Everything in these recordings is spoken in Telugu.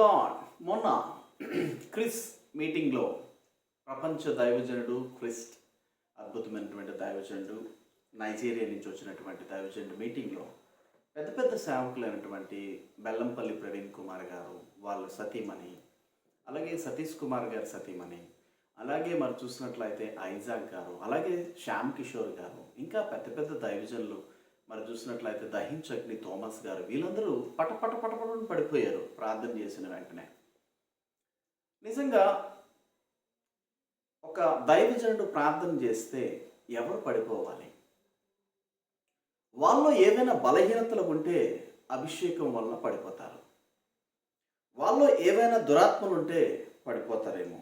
లాడ్ మొన్న క్రిస్ మీటింగ్లో ప్రపంచ దైవజనుడు క్రిస్ట్ అద్భుతమైనటువంటి దైవజనుడు నైజీరియా నుంచి వచ్చినటువంటి దైవజనుడు మీటింగ్లో పెద్ద పెద్ద సేవకులైనటువంటి బెల్లంపల్లి ప్రవీణ్ కుమార్ గారు వాళ్ళ సతీమణి అలాగే సతీష్ కుమార్ గారు సతీమణి అలాగే మరి చూసినట్లయితే ఐజాక్ గారు అలాగే శ్యామ్ కిషోర్ గారు ఇంకా పెద్ద పెద్ద దైవజనులు మరి చూసినట్లయితే దహించగ్ని థోమస్ గారు వీళ్ళందరూ పట పట పట పడిపోయారు ప్రార్థన చేసిన వెంటనే. నిజంగా ఒక దైవజనుడు ప్రార్థన చేస్తే ఎవరు పడిపోవాలి? వాళ్ళలో ఏదైనా బలహీనతలు ఉంటే అభిషేకం వలన పడిపోతారు. వాళ్ళలో ఏవైనా దురాత్మలు ఉంటే పడిపోతారేమో.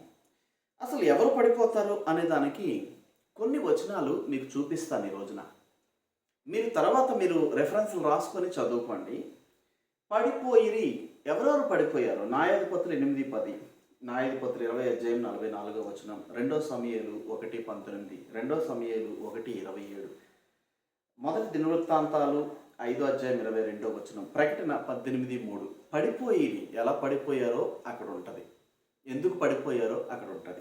అసలు ఎవరు పడిపోతారు అనే దానికి కొన్ని వచనాలు మీకు చూపిస్తాను ఈ రోజున. మీరు తర్వాత మీరు రెఫరెన్స్లు రాసుకొని చదువుకోండి. పడిపోయిరి. ఎవరెవరు పడిపోయారు? నాయాధిపతులు ఎనిమిది పది. నాయధిపతులు ఇరవై అధ్యాయం నలభై నాలుగో వచనం. రెండో సమయాలు ఒకటి పంతొమ్మిది. రెండో సమయాలు ఒకటి ఇరవై ఏడు. మొదటి దినవృత్తాంతాలు ఐదో అధ్యాయం ఇరవై రెండో వచనం. ప్రకటన పద్దెనిమిది మూడు. పడిపోయిరి. ఎలా పడిపోయారో అక్కడ ఉంటుంది. ఎందుకు పడిపోయారో అక్కడ ఉంటుంది.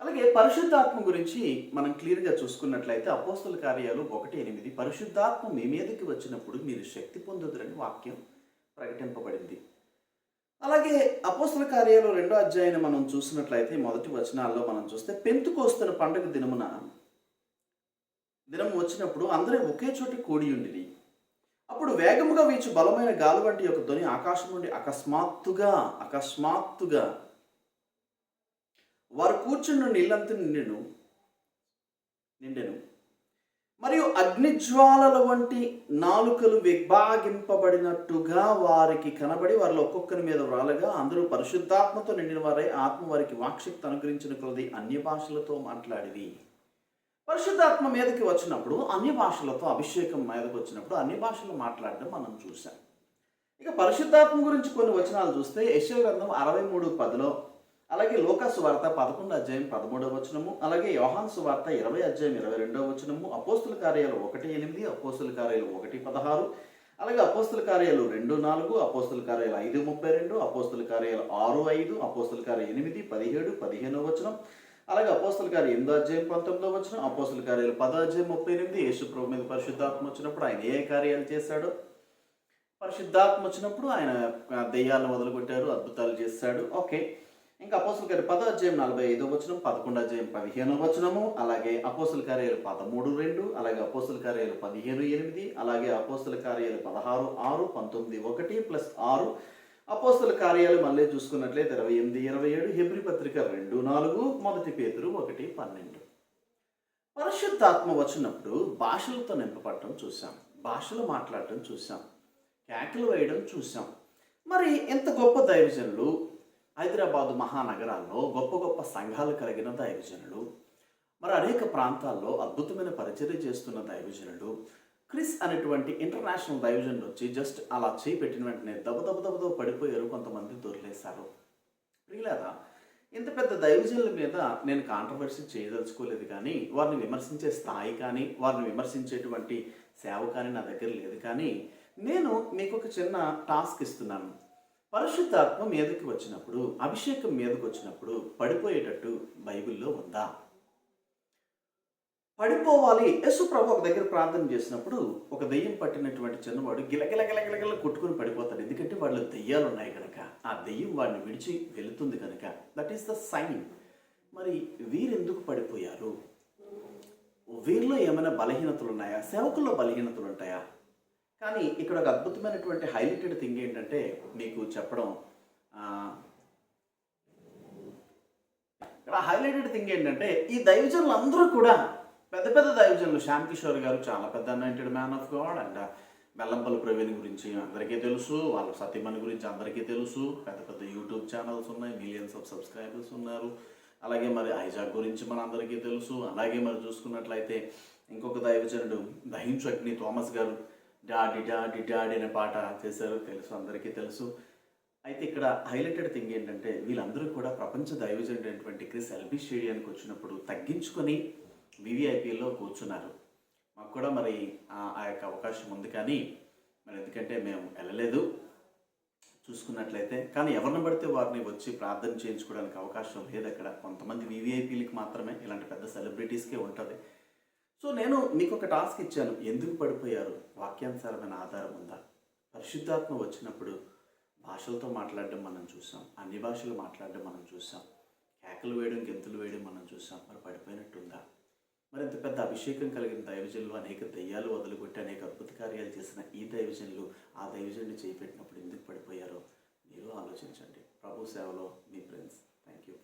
అలాగే పరిశుద్ధాత్మ గురించి మనం క్లియర్గా చూసుకున్నట్లయితే అపోస్తుల కార్యాలు ఒకటి ఎనిమిది పరిశుద్ధాత్మ మీ మీదకి వచ్చినప్పుడు మీరు శక్తి పొందుదురని వాక్యం ప్రకటింపబడింది. అలాగే అపోస్తుల కార్యాలు రెండో అధ్యాయాన్ని మనం చూసినట్లయితే మొదటి వచనాల్లో మనం చూస్తే పెంతుకోస్తున్న పండుగ దినమున దినం వచ్చినప్పుడు అందరూ ఒకే చోట కూడి ఉండిరి. అప్పుడు వేగముగా వీచు బలమైన గాలి వంటి యొక్క ధ్వని ఆకాశం నుండి అకస్మాత్తుగా అకస్మాత్తుగా వారు కూర్చున్న నీళ్ళంతా నిండెను. నిండెను. మరియు అగ్నిజ్వాలల వంటి నాలుకలు విభాగింపబడినట్టుగా వారికి కనబడి వారిలో ఒక్కొక్కరి మీద వ్రాలగా అందరూ పరిశుద్ధాత్మతో నిండిన వారై ఆత్మ వారికి వాక్షిక్త అనుగ్రహించిన కొలది అన్య భాషలతో మాట్లాడివి పరిశుద్ధాత్మ మీదకి వచ్చినప్పుడు అన్య భాషలతో అభిషేకం మీదకి వచ్చినప్పుడు అన్ని భాషలు మాట్లాడడం మనం చూసాం ఇక పరిశుద్ధాత్మ గురించి కొన్ని వచనాలు చూస్తే యశ్వ గ్రంథం అరవై మూడు పదిలో అలాగే లోకాసు వార్త పదకొండు అధ్యాయం పదమూడవ వచనము అలాగే యోహాన్ సువార్త ఇరవై అధ్యాయం ఇరవై రెండవ వచనము అపోస్తుల కార్యాలు ఒకటి ఎనిమిది అపోస్తుల కార్యాలు ఒకటి పదహారు అలాగే అపోస్తుల కార్యాలు రెండు నాలుగు అపోస్తుల కార్యాలు ఐదు ముప్పై రెండు అపోస్తుల కార్యాలు ఆరు ఐదు అపోస్తుల కార్యాలు ఎనిమిది పదిహేడు పదిహేనవ వచనం అలాగే అపోస్తుల కార్యం ఎనిమిదో అధ్యాయం పంతొమ్మిదో వచనం అపోస్తుల కార్యాలు పదో అధ్యాయం ముప్పై ఎనిమిది యేసుప్రభు మీద పరిశుద్ధాత్మ వచ్చినప్పుడు ఆయన ఏ కార్యాలు చేశాడో? పరిశుద్ధాత్మ వచ్చినప్పుడు ఆయన దెయ్యాలను మొదలుపెట్టారు అద్భుతాలు చేశాడు. ఓకే. ఇంకా అపోసుల గారి పదో అధ్యాయం నలభై ఐదో వచనం పదకొండు అధ్యాయం పదిహేనో వచనము అలాగే అపోసుల కార్యాలు పదమూడు రెండు అలాగే అపోసుల కార్యాలు పదిహేను ఎనిమిది అలాగే అపోస్తుల కార్యాలు పదహారు ఆరు పంతొమ్మిది ఒకటి ప్లస్ ఆరు. అపోస్తుల కార్యాలు మళ్ళీ చూసుకున్నట్లయితే ఇరవై ఎనిమిది ఇరవై ఏడు హెబ్రి పత్రిక రెండు నాలుగు మొదటి పేతురు ఒకటి పన్నెండు. పరిశుద్ధాత్మ వచ్చినప్పుడు భాషలతో నింపబడటం చూసాం భాషలు మాట్లాడటం చూసాం కేకలు వేయడం చూసాం మరి ఇంత గొప్ప దైవజనులు హైదరాబాదు మహానగరాల్లో గొప్ప గొప్ప సంఘాలు కలిగిన దైవజనులు మరి అనేక ప్రాంతాల్లో అద్భుతమైన పరిచర్య చేస్తున్న దైవజనులు క్రిస్ అనేటువంటి ఇంటర్నేషనల్ దైవజనులు వచ్చి జస్ట్ అలా చేయి పెట్టిన వెంటనే దబదబదబదో పడిపోయారు కొంతమంది దొరిలేశారు. ప్రియులారా ఇంత పెద్ద దైవజనుల మీద నేను కాంట్రవర్సీ చేయదలుచుకోలేదు కానీ వారిని విమర్శించే స్థాయి కానీ వారిని విమర్శించేటువంటి సేవ కానీ నా దగ్గర లేదు కానీ నేను మీకు ఒక చిన్న టాస్క్ ఇస్తున్నాను. పరిశుద్ధాత్మ మీదకి వచ్చినప్పుడు అభిషేకం మీదకి వచ్చినప్పుడు పడిపోయేటట్టు బైబిల్లో ఉందా? పడిపోవాలి. యేసు ప్రభు ఒక దగ్గర ప్రార్థన చేసినప్పుడు ఒక దెయ్యం పట్టినటువంటి చిన్నవాడు గిలగిల గిలగిలగిల కొట్టుకుని పడిపోతాడు. ఎందుకంటే వాళ్ళు దెయ్యాలు ఉన్నాయి కనుక ఆ దెయ్యం వాడిని విడిచి వెళుతుంది కనుక దట్ ఈస్ ద సైన్ మరి వీరెందుకు పడిపోయారు? వీరిలో ఏమైనా బలహీనతలు ఉన్నాయా సేవకుల్లో బలహీనతలు ఉంటాయా కానీ ఇక్కడ ఒక అద్భుతమైనటువంటి హైలైటెడ్ థింగ్ ఏంటంటే మీకు చెప్పడం ఇక్కడ హైలైటెడ్ థింగ్ ఏంటంటే ఈ దైవజనులు అందరూ కూడా పెద్ద పెద్ద దైవజనులు శ్యామ్ కిషోర్ గారు చాలా పెద్ద anointed man of God and Bellampalli Praveen గురించి అందరికీ తెలుసు వాళ్ళ సత్యమణి గురించి అందరికీ తెలుసు పెద్ద పెద్ద యూట్యూబ్ ఛానల్స్ ఉన్నాయి మిలియన్స్ ఆఫ్ సబ్స్క్రైబర్స్ ఉన్నారు. అలాగే మరి ఐజాక్ గురించి మన అందరికీ తెలుసు. అలాగే మరి చూసుకున్నట్లయితే ఇంకొక దైవజనుడు దహించు అగ్ని థామస్ గారు డాడి డాడి డాడి అనే పాట చేశారు తెలుసు అందరికీ తెలుసు. అయితే ఇక్కడ హైలైటెడ్ థింగ్ ఏంటంటే వీళ్ళందరూ కూడా ప్రపంచ దైవజనటువంటి క్రిస్ ఎల్బీ స్టేడియానికి వచ్చినప్పుడు తగ్గించుకొని వివిఐపీలో కూర్చున్నారు. మాకు కూడా మరి ఆ యొక్క అవకాశం ఉంది కానీ మరి ఎందుకంటే మేము వెళ్ళలేదు చూసుకున్నట్లయితే. కానీ ఎవరిని పడితే వారిని వచ్చి ప్రార్థన చేయించుకోవడానికి అవకాశం లేదు అక్కడ. కొంతమంది వివిఐపీలకు మాత్రమే ఇలాంటి పెద్ద సెలబ్రిటీస్కే ఉంటుంది. సో నేను మీకు ఒక టాస్క్ ఇచ్చాను. ఎందుకు పడిపోయారు? వాక్యానుసారమైన ఆధారం ఉందా? పరిశుద్ధాత్మ వచ్చినప్పుడు భాషలతో మాట్లాడడం మనం చూసాం. అన్ని భాషలు మాట్లాడడం మనం చూసాం. కేకలు వేయడం గెంతులు వేయడం మనం చూసాం. మరి పడిపోయినట్టుందా మరి ఇంత పెద్ద అభిషేకం కలిగిన దైవజనులు అనేక దయ్యాలు వదిలిపెట్టి అనేక అద్భుత కార్యాలు చేసిన ఈ దైవజనులు ఆ దైవజనులు చేపెట్టినప్పుడు ఎందుకు పడిపోయారో మీరు ఆలోచించండి. ప్రభు సేవలో మీ ఫ్రెండ్స్ థ్యాంక్ యూ